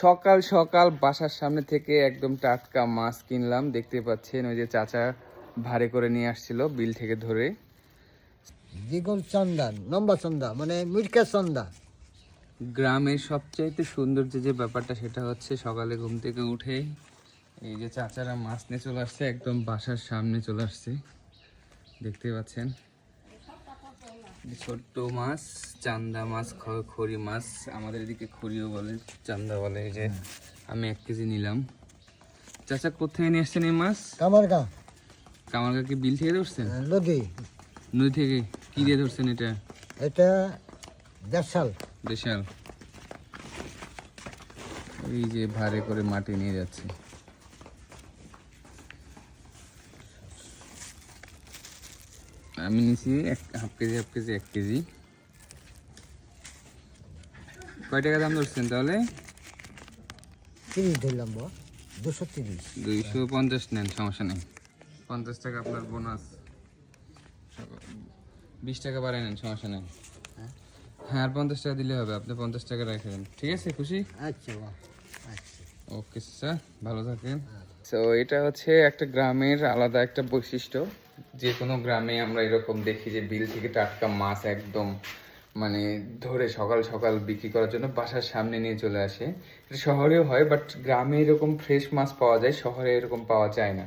সকাল সকাল বাসার সামনে থেকে একদম টাটকা মাছ কিনলাম। দেখতে পাচ্ছেন ওই যে চাচা ভাড়ে করে নিয়ে আসছিল বিল থেকে ধরে। দ্বিগুণ চন্দা লম্বা চন্দা মানে মিটকা চন্দা। গ্রামের সবচাইতে সৌন্দর্য যে ব্যাপারটা সেটা হচ্ছে সকালে ঘুম থেকে উঠে এই যে চাচারা মাছ নিয়ে চলে আসছে একদম বাসার সামনে চলে আসছে। দেখতে পাচ্ছেন। ছোট্ট মাছ চান্দা মাছ খড়ি মাছ আমাদের এদিকে খড়িও বলে চান্দা বলে যে আমি এক কেজি নিলাম। চাচা কোথায় নিয়ে আসছেন এই মাছ? কামারগা। কামারগা কি বিল থেকে ধরছেন নদী। নদী থেকে? কি দিয়ে ধরছেন এটা? এটা দেড়শাল বিশাল এই যে ভারে করে মাটি নিয়ে যাচ্ছে। আমি নিছি এক হাফ কেজি হাফ কেজি এক কেজি। কয় টাকা দাম ধরছেন তাহলে? তিরিশ ধরলাম দুশো তিরিশ। দুইশো পঞ্চাশ নেন সমস্যা নেই। পঞ্চাশ টাকা আপনার বোনাস বিশ টাকা বাড়াই নেন সমস্যা নেই। হ্যাঁ আর পঞ্চাশ টাকা দিলে হবে আপনি পঞ্চাশ টাকা রেখে দেন। ঠিক আছে খুশি? আচ্ছা আচ্ছা। ওকে স্যার ভালো থাকেন। তো এটা হচ্ছে একটা গ্রামের আলাদা একটা বৈশিষ্ট্য। যে কোনো গ্রামে আমরা এরকম দেখি যে বিল থেকে টাটকা মাছ একদম মানে ধরে সকাল সকাল বিক্রি করার জন্য বাসার সামনে নিয়ে চলে আসে। এটা শহরেও হয় বাট গ্রামে এরকম ফ্রেশ মাছ পাওয়া যায়, শহরে এরকম পাওয়া যায় না।